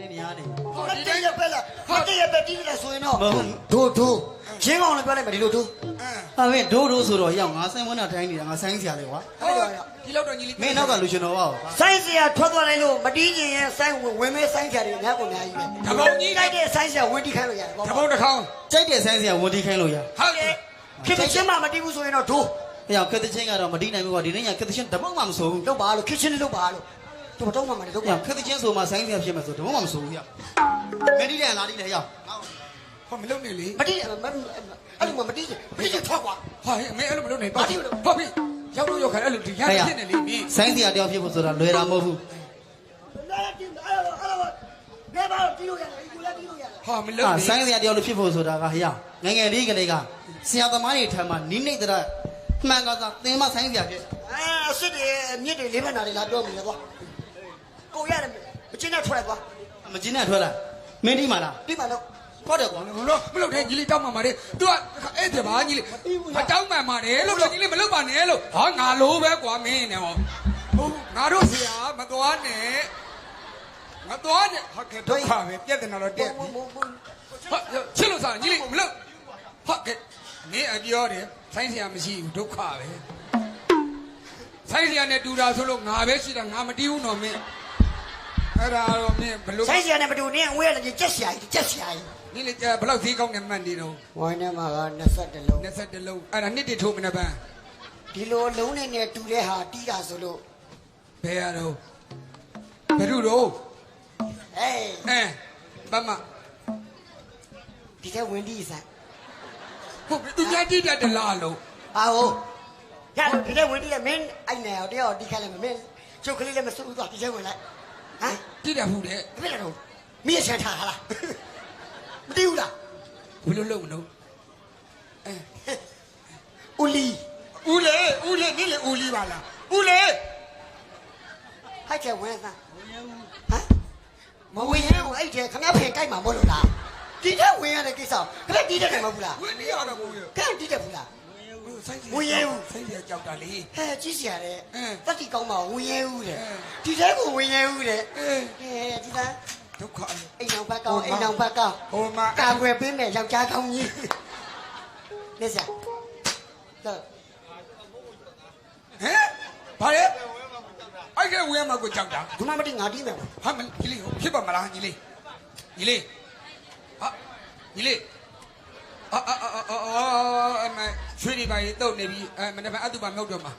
နေနေရတယ်ဟောဒီတိုင်းရပဲလားဟောတရပဲတီးတယ်ဆိုရင်တော့မဟုတ်ဒို့ဒို့ရင်းကောင်လည်းပြောလိုက်မယ်ဒီလိုဒို့ဟာမင်းဒိုးဒိုးဆိုတော့ရောက်ငါဆိုင်ဝန်းတာထိုင်းနေတာငါဆိုင်ဆရာလေကွာဟောဒီလောက်တော့ညီလေးမင်းနောက်ကလူရှင်တော်ပါဆိုင်းစရာထွက်သွားလိုက်လို့မတီးခြင်းရဲ့ဆိုင်းဝင်ဝင်မဲဆိုင်းစရာတွေအများကိုအများကြီးပဲတပုံကြီးလိုက်တဲ့ဆိုင်းစရာဝင်တီးခိုင်းလို့ရတယ်ပေါ့တပုံတစ်ခေါင်းကြိုက်တဲ့ဆိုင်ဆရာဝန်တီခိုင်းလို့ရဟုတ်တယ်ခင်ဗျချင်းမှမတီးဘူးဆိုရင်တော့ဒို့ဟဲ့ရောက်ခက်တဲ့ချင်းကတော့မတီးနိုင်ဘူးကွာဒီနေ့ညခက်တဲ့ချင်းတပုတ်မှမစိုးဘူးလုပ်ပါလို့ခင်ချင်းလုပ်ပါလို့ သူမတော့မှမလုပ်ဟဲ့ပါရောက်ခက်တဲ့ချင်းဆိုမှဆိုင်ဆရာဖြစ်မှာဆိုတပုတ်မှမစိုးဘူးရမတီးတယ်လားတီးတယ်ရောက်ဟောမလုံနေလေမတီးမအဲ့လိုမတီးမတီးထွက်ကွာဟာအမေအဲ့လိုမလုံနေပါဟုတ်ပြီရောက်တော့ရောက်ခါအဲ့လိုဒီရဖြစ်နေလေမင်းဆိုင်ဆရာတယောက်ဖြစ်ဖို့ဆိုတာလွယ်တာမဟုတ်ဘူးလာတင်အဲ့လိုအဲ့လိုဘယ်ပါတီးလို့ရတယ်ဒီလိုတီးလို့ရတယ်ဟာမလုံဟာနေဆိုင်ဆရာတယောက်လို့ဖြစ်ဖို့ဆိုတာကဟဲ့ရောက်ငယ်ငယ်လေးကလေးကဆရာသမားတွေထံမှာနိမ့်နေတဲ့မှန်ကန်သာသင်မဆိုင်ဆရာဖြစ်အာအစ်စ်တွေမြစ်တွေလေးဘက်နာတွေလာပြောမိလေကွာ ကိုရတယ်မချင်းနဲ့ထွက်လိုက်ကွာမကျင်းနဲ့ထွက်လာမင်းဒီမှာလားဒီမှာတော့ဟုတ်တယ်ကွာမလို့မလို့တဲ့ညီလေးတောင်းမှပါတယ် तू ကအဲ့ဒါပါညီလေးမတောင်းမှန်ပါတယ်လို့ညီလေးမလုပ်ပါနဲ့လို့ဟာငါလိုပဲကွာမင်းနဲ့ဟောဟုတ်ငါတို့ဆရာမသွားနဲ့မသွားနဲ့ဟုတ်ကဲ့ဒုက္ခပဲပြက်တယ်တော့တက်ဘုံဘုံဘုံဟာချစ်လို့စားညီလေးမလို့ဟုတ်ကဲ့မင်းအပြောတယ်ဆိုင်းဆရာမရှိဘူးဒုက္ခပဲဆိုင်းဆရာနဲ့တူတာဆိုလို့ငါပဲရှိတာငါမတီးဘူးတော့မင်း အဲ့ဒါတော့မင်းဘလို့ဆိုင်စရာနဲ့ဘတူနဲ့အဝဲလည်းကြက်စရာကြီးကြက်စရာကြီးညီလေးဘလောက်ဈေးကောင်းနေမှန်နေတော့ဝိုင်းထဲမှာက21လုံး21လုံးအဲ့ဒါနှစ်တည်းထိုးမနေပန်းဒီလိုလုံးနဲ့နဲ့တူတဲ့ဟာတီးတာဆိုလို့ဘယ်ရတော့ဘယ်လိုတော့အေးအဲဘာမဒီကဝင်တီးဆိုင်ဟုတ်ပြီသူညာတိတတ်တယ်လားလို့ဟာဟုတ်ရဒီကဝင်တီးလည်းမင်းအဲ့နေတော့တရားတီးခိုင်းလိုက်မင်းချုပ်ကလေးလည်းမစိုးဘူးသွားဒီကဝင်လိုက်ဟမ် တိတတ်ဘူးတဲ့ဘယ်လဲတော့မိရချန်ထားဟာလားမတီးဘူးလားဘယ်လိုလုပ်မလို့အဲဦးလီဦးလေဦးလေနေလေဦးလီပါလားဦးလေဟိုက်ချဝင်သားဟမ်မဝင်ရင်အဲ့ကျခမဖင်ကြိုက်မှာမဟုတ်လို့လားဒီကဝင်ရတဲ့ကိစ္စခက်တီးတဲ့တယ်မဟုတ်ဘူးလားဝင်းနေရတော့ဘူးရကဲတီးတယ်ဘူးလားဆိုင် ဝင်ရဲဦးဆိုင်ရကြောက်တာလေဟဲ့ကြည့်စရာတဲ့အင်းတက်တီကောင်းမှာဝင်ရဲဦးတဲ့အင်းဒီတဲကိုဝင်ရဲဦးတဲ့အဲဟဲ့ဒီသားဒုက္ခအိမ်အောင်ဘက်ကောင်းအိမ်အောင်ဘက်ကောင်းဟိုမှာကာကွယ်ပေးမယ်ယောက်ျားကောင်းကြီးနေစရာတော့ဟမ်ဘာလဲအဲ့ကဝင်းမှာကိုကြောက်တာဒီမှာမတိငါတီးမယ်ဟာမကြီးလေးဖြစ်ပါမလားညီလေးညီလေးဟာညီလေးအာအာအာအာအမ ရွှေဒီပါရီတုတ်နေပြီအဲမနေ့ကအတူပါမြောက်တော့မှာ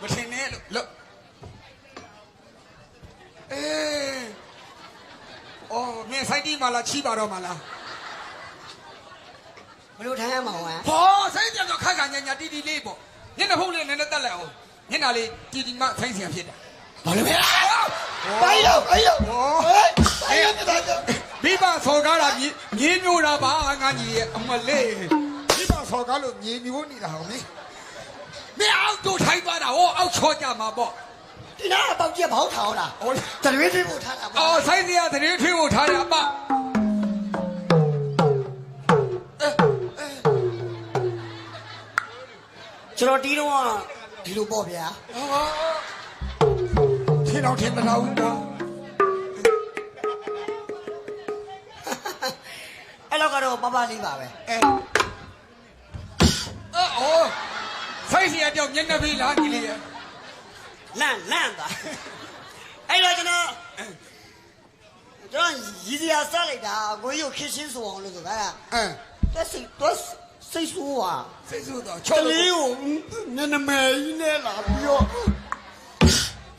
မထင်နဲ့လို့လို့အေးအော်မင်းဆိုင်တီးမလားချီပါတော့မလားဘလို့ထိုင်ရမှာဝမ်းဟောဆိုင်ကြတော့ခက်ခါညာညာတီတီလေးပေါ့ညနေဖုန်းလေးနည်းနည်းတက်လိုက်အောင်ညနာလေးတီတီမဆိုင်စီရဖြစ်တာဘာလို့လဲပိုင်းတော့ပိုင်းတော့ဟဲ့ပိုင်းရတဲ့တော့မိဘဆော်ကားတာမြေမြေမျိုးတာပါငါကြီးရဲ့အမလေးမိဘ ဆော်ကားလို့မြေမျိုးနေတာဟောမင်းမင်းအောက်တို့ထိုင်သွားတာဟောအောက်ချောကြမှာပေါ့ဒီနာပေါက်ကျဘောင်းထောင်လားဟောတရွေးတွေးဖို့ထားတာအော်ဆိုင်စီရတရင်ထွေးဖို့ထားတယ်အမကျွန်တော်တီးတော့ဒီလိုပေါ့ဗျာထင်းတော့ထင်းမလာဘူးတော့အဲ့လောက်ကတော့ပပလေးပါပဲအဲအော် ဆိုင်စီရကြောင့်ညနေပြီလားကြီးလေးရဲ့ လန့်လန့်ပါအဲ့တော့ကျွန်တော်ကျွန်တော်ရည်စရာစလိုက်တာကိုကြီးကိုခင်းရှင်းဆိုအောင်လို့ဆိုတာ အဲ တက်စိတ်တော့စိတ်ဆိုးอ่ะ စိတ်ဆိုးတော့ က ချောလို့ လေးကိုနည်းနည်းမဲကြီးနဲ့လာပြီးတော့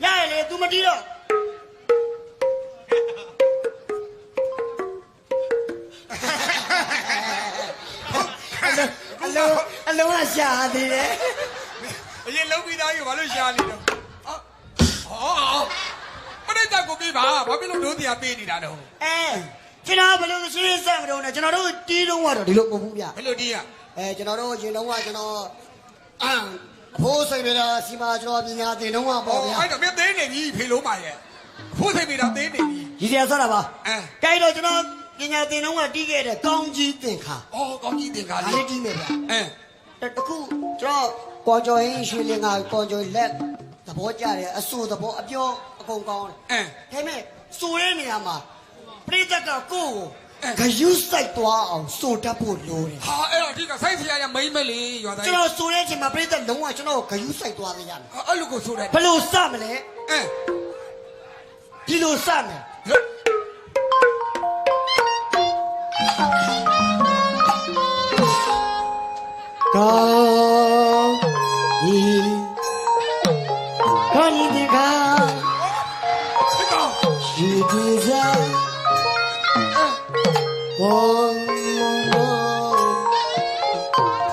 ရရလေ तू မတီးတော့ ရှာသေးတယ်အရင်လုံးပြီးသားကြီးဘာလို့ရှာနေတော့ဟောမနေ့ကကိုပြေးပါဘာဖြစ်လို့ဒုတိယပေးနေတာတော့အဲကျွန်တော်ဘယ်လိုရှင်းဆက်မလို့နဲ့ကျွန်တော်တို့တီးတော့ကတော့ဒီလိုမဟုတ်ဘူးဗျဘယ်လိုတီးရအဲကျွန်တော်တို့ရင်တော့ကကျွန်တော်အမ်အဖိုးစိတ်ပြတာစီမာကျွန်တော်ပညာသင်တော့ကဟောပေါ့ဗျာအဲ့တော့မင်းသေးနေပြီဖေလုံးပါရဲ့ဖိုးသိပြီတော့သေးနေပြီရည်စရာဆက်တာပါအဲကြိုက်တော့ကျွန်တော်ပညာသင်တော့ကတီးခဲ့တဲ့ကောင်းကြီးသင်္ခါအော်ကောင်းကြီးတင်ကားဒါလေးလေးတီးမယ်ဗျာအဲ တခုကျွန်တော်ကော်ကျော်ဟင်းရွှေလင်ကကော်ကျော်လက်သဘောကျတယ်အဆူသဘောအပြောအကုန်ကောင်းတယ်အဲဒါပေမဲ့စိုးရဲနေရာမှာပရိသတ်ကကိုယ့်ကိုဂယုစိုက်သွားအောင်စိုတတ်ဖို့လိုတယ်ဟာအဲ့တော့ဒီကဆိုင်းဖျားရမိမ့်မလေးရွာသားကျွန်တော်ဆိုတဲ့အချိန်မှာပရိသတ်လုံးဝကျွန်တော်ကိုဂယုစိုက်သွားသေးရတယ်အဲ့လိုကိုဆိုတယ်ဘယ်လို့စမလဲအဲဒီလိုစမယ်လို့ကော င်းဒီကောင်းဒီဒီကာဒီကောင်ရှိဒီစားဝေါဝေါ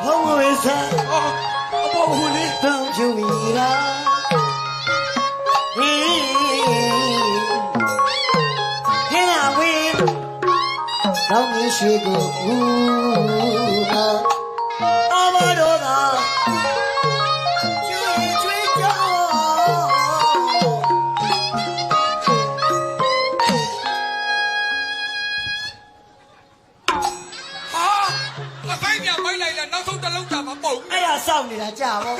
ဝေါဝေစားအော်အပေါ်ဟိုလေးတောင်းချူမီလာဟေးဟဲ့လာဝေးတောင်းမြရွှေကိုဦးမ တာကြာပါ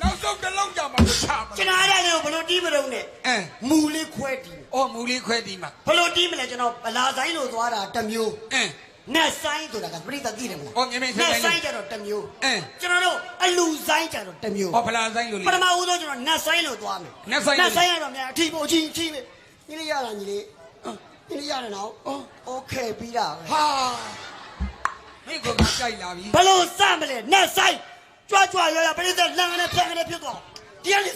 နောက်ဆုံးတစ်လုံးကြာမှာကိုချမှာ ကျွန်တော်အဲ့ဒါလေးကိုဘယ်လိုတီးမလို့နဲ့ အဲ မူလေးခွဲတီး အော်မူလေးခွဲဒီမှာ ဘယ်လိုတီးမလဲကျွန်တော်ဗလာဆိုင်လို့သွားတာတစ်မျိုး အဲ နတ်ဆိုင်ဆိုတာကပြိတ္တသိတယ်မလား အော်မြင်မြင် နတ် ဆိုင် ဆိုင်ကြတော့တစ်မျိုး အဲ ကျွန်တော်တို့အလူဆိုင်ကြတော့တစ်မျိုး အော်ဖလာဆိုင်လို့လေ ပထမဦးဆုံးကျွန်တော်နတ်ဆိုင်လို့သွားမယ် နတ်ဆိုင်လို့ နတ်ဆိုင်ရတော့များအထီပိုအချင်းချင်းပဲညီလေးရတာညီလေးညီလေးရတယ်နော် အော် โอเคပြီးတာပဲ ဟာမင်းကကြိုက်လာပြီ ဘလို့စမလဲနတ်ဆိုင် ကြွကြွရရပြိတ္တလမ်းနဲ့ဖြတ်ကနေဖြစ်သွားဒီကနေ့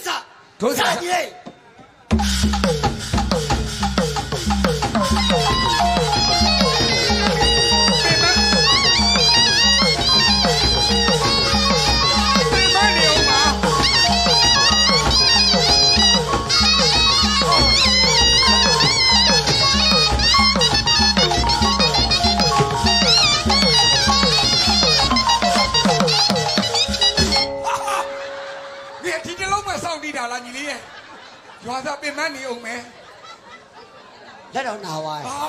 တော်နာဝါအာ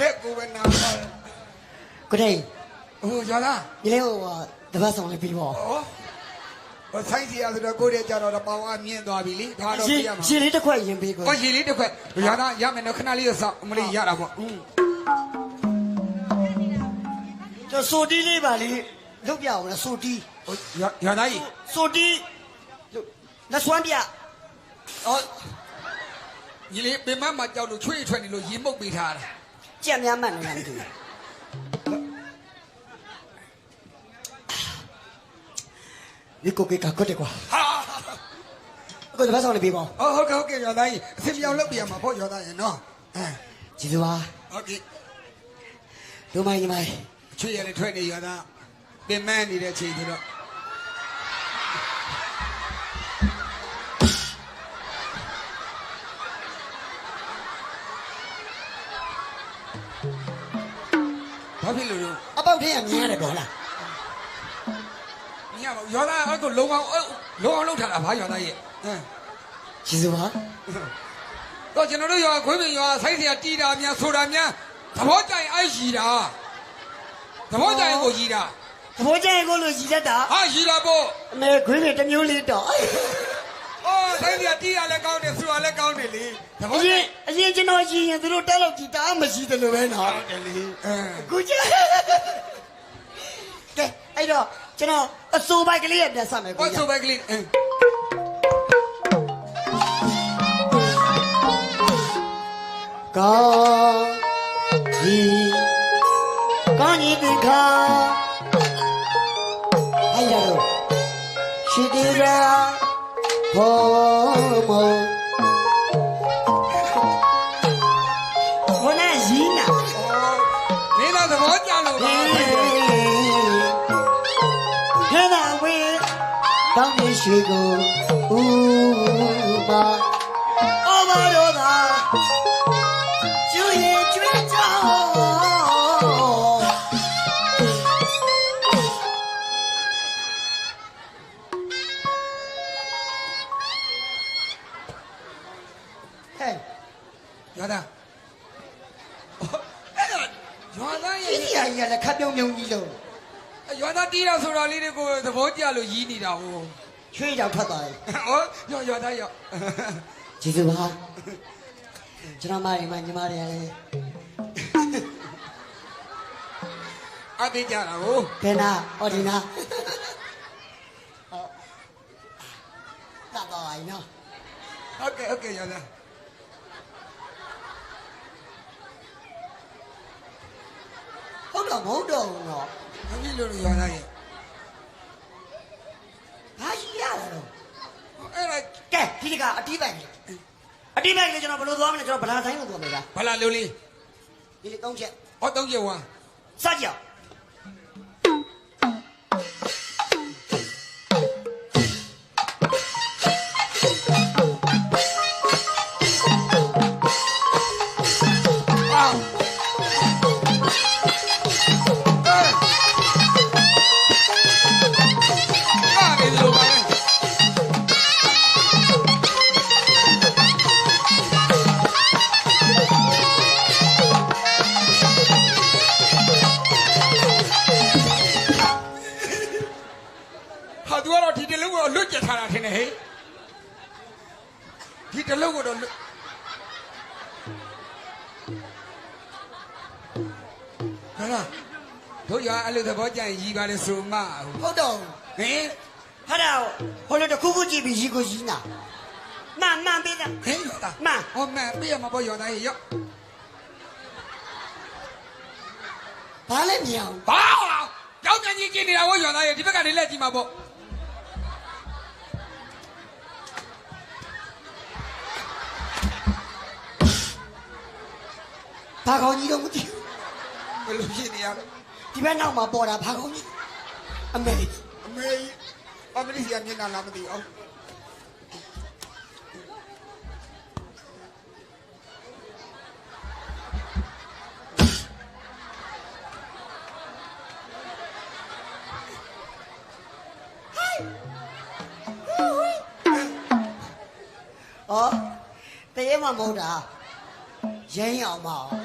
လက်ကိုပဲနာပါကိုတိန်ဟိုရွာသားညီလေးဟိုတပတ်ဆောင်လေးပြီးပေါ့ဩဟိုဆိုင်စီရဆိုတော့ကိုယ့်ရဲ့ကြတော့ပေါင်းအမြင့်သွားပြီလေဒါတော့ရှပြင်ရမှာရှင်လေးတစ်ခွက်ရင်ပေးကို။အော်ရေလေးတစ်ခွက်ရွာသားရမယ်နော်ခဏလေးစောင့်အမလေးရတာပေါ့။อืมကျွန်တော်ဆိုတီးလေးပါလေးလုတ်ပြအောင်လားဆိုတီးဟိုရွာရွာသားကြီးဆိုတီးလက်ဆွမ်းပြအော် ညီလေးပင်မမှာကြောက်လို့ချွေးထွက်နေလို့ရေမှုတ်ပေးထားတာကြက်များမှန်နေလားမသိဘူးဒီကိုကေကကွတ်တယ်ကွာ။ဟာအခုတပတ်ဆောင်လေးပြီးပေါ့အော်ဟုတ်ကဲ့ဟုတ်ကဲ့ရွာသားကြီးအစီပြောင်လုပ်ပြရမှာပေါ့ရွာသားရင်နော်။အဲကြည်စွာဟုတ်ကဲ့ဒုမိုင်းညီမိုင်းချွေးရလေထွက်နေရွာသားပင်မနေတဲ့ချိန်ဆိုတော့ ဘာဖြစ်လို့လဲအပေါက်ထဲကမြင်ရတယ်ပေါ့လားမြင်ရပါဘူးယောသားအဲ့ကိုလုံအောင်လုံအောင်လုပ်ထားတာဘာယောသားရဲ့ဟမ်ကျေးဇူးပါတော့ကျွန်တော်တို့ယောခွေးပင်ယောဆိုင်ဆရာတီးတာများဆိုတာများသဘောကျရင်အဲ့ရှိတာသဘောကျရင်ကိုရှိတာသဘောကျရင်ကိုလို့ရှိတတ်တာဟာရှိတာပေါ့အမေခွေးပင်တစ်မျိုးလေးတော့ ခိုင်းနေတီးရလဲကောင်းတယ်ဆူရလဲကောင်းတယ်လေသဘောအရင်အရင်ကျွန်တော်ရှင်ရင်သူတို့တက်လောက်ကြည့်တအားမရှိတယ်လို့ပဲနော်ဟုတ်တယ်လေအခုကျကဲအဲ့တော့ကျွန်တော်အဆိုးဘိုက်ကလေးရပြန်ဆက်မယ်ကိုကြီးအဆိုးဘိုက်ကလေးကောင်းကြီးကောင်းကြီးဒီခါအဲ့ရတော့ရှိသေးလားဘော ရှိကိုဦးပါအော်ဘာလို့သာကျွေးကျွေးကြောင်းဟဲ့ရွာသားအဲ့တော့ရွာသားဒီရဲ့စီအကြီးကလည်းခပ်ပြုံးပြုံးကြီးလို့ရွာသားတီးတာဆိုတာလေးတွေကိုသဘောကျလို့ရီးနေတာဟို ချွေးကြောင်ထွက်သွားတယ်အော်ရွာရွာသားရောက်ကျေးဇူးပါကျွန်တော်မရီမညီမတွေလည်းအသေးကြတာကိုကဲနာအော်ဒီနာဟောတတ်တော့အိနော်ဟုတ်ကဲ့ဟုတ်ကဲ့ရလား ဟုတ်တော့မဟုတ်တော့ဘူးနော် ဘာဖြစ်လို့လဲရလားရဲ့ ဘာရှိရလဲ တော့အဲ့ဒါကဲဒီတကအတိပိုင်ကြီးအတိပိုင်ကြီးကျွန်တော်ဘယ်လိုသွားမလဲကျွန်တော်ဗလာဆိုင်လို့သွားမယ်လားဘလာလို့လေးဒီလေကောင်းချက်ဟောတော့ကျဝါစကြအော ထားတာထင်တယ်ဟဲ့ဒီတလုံးကိုတော့လွတ်ဟာလားတို့ရအဲ့လိုသဘောကျရင်ရီပါလေဆိုမှဟုတ်တော့ဟင်ဟာတော့ဟိုလိုတစ်ခုခုကြည့်ပြီးရီကိုရီးနာမှန်မှန်ပေးတာဟင်ရောတာမှန်ဟောမပြရမှာပေါ့ရောတာရေရောဘာလဲမြောင်ဘာကြောက်ကြကြီးကြည့်နေတာကိုရောတာရေဒီဘက်ကနေလက်ကြည့်မှာပေါ့ ဘာကောင်းကြီးတော့မသိဘူးဘယ်လိုဖြစ်နေရလဲဒီဘက်နောက်မှာပေါ်တာဘာကောင်းကြီးအမေအမေအမလေးစီကမျက်နှာလားမသိအောင်ဩတရေမမဟုတ်တာရင်းအောင်မအောင်